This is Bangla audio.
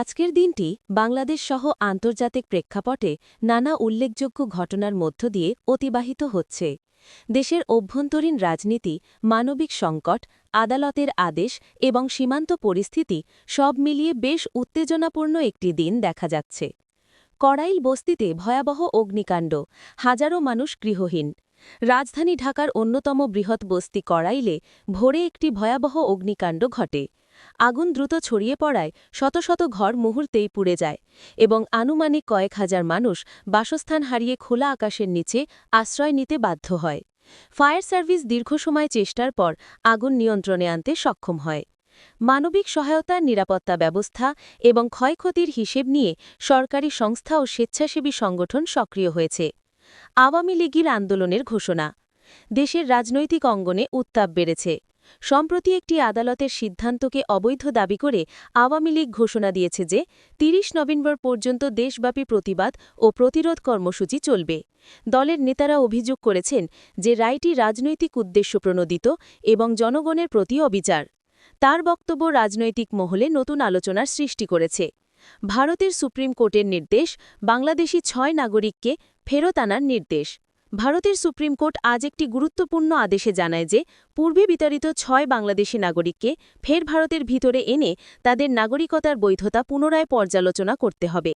আজকের দিনটি বাংলাদেশ সহ আন্তর্জাতিক প্রেক্ষাপটে নানা উল্লেখযোগ্য ঘটনার মধ্য দিয়ে অতিবাহিত হচ্ছে। দেশের অভ্যন্তরীণ রাজনীতি, মানবিক সংকট, আদালতের আদেশ এবং সীমান্ত পরিস্থিতি সব মিলিয়ে বেশ উত্তেজনাপূর্ণ একটি দিন দেখা যাচ্ছে। কড়াইল বস্তিতে ভয়াবহ অগ্নিকাণ্ড, হাজারো মানুষ গৃহহীন। রাজধানী ঢাকার অন্যতম বৃহৎ বস্তি কড়াইলে ভোরে একটি ভয়াবহ অগ্নিকাণ্ড ঘটে। আগুন দ্রুত ছড়িয়ে পড়ায় শত শত ঘর মুহূর্তেই পুড়ে যায় এবং আনুমানিক কয়েক হাজার মানুষ বাসস্থান হারিয়ে খোলা আকাশের নিচে আশ্রয় নিতে বাধ্য হয়। ফায়ার সার্ভিস দীর্ঘ সময় চেষ্টার পর আগুন নিয়ন্ত্রণে আনতে সক্ষম হয়। মানবিক সহায়তার নিরাপত্তা ব্যবস্থা এবং ক্ষয়ক্ষতির হিসেব নিয়ে সরকারি সংস্থা ও স্বেচ্ছাসেবী সংগঠন সক্রিয় হয়েছে। আওয়ামী লীগের আন্দোলনের ঘোষণা। দেশের রাজনৈতিক অঙ্গনে উত্তাপ বেড়েছে। সম্প্রতি একটি আদালতের সিদ্ধান্তকে অবৈধ দাবি করে আওয়ামী লীগ ঘোষণা দিয়েছে যে ৩০ নভেম্বর পর্যন্ত দেশব্যাপী প্রতিবাদ ও প্রতিরোধ কর্মসূচি চলবে। দলের নেতারা অভিযোগ করেছেন যে রায়টি রাজনৈতিক উদ্দেশ্য প্রণোদিত এবং জনগণের প্রতি অবিচার। তার বক্তব্য রাজনৈতিক মহলে নতুন আলোচনার সৃষ্টি করেছে। ভারতের সুপ্রিম কোর্টের নির্দেশ, বাংলাদেশি ছয় নাগরিককে ফেরত আনার নির্দেশ। ভারতের সুপ্রিম কোর্ট আজ একটি গুরুত্বপূর্ণ আদেশে জানায় যে, পূর্বে বিতাড়িত ছয় বাংলাদেশি নাগরিককে ফের ভারতের ভিতরে এনে তাদের নাগরিকতার বৈধতা পুনরায় পর্যালোচনা করতে হবে।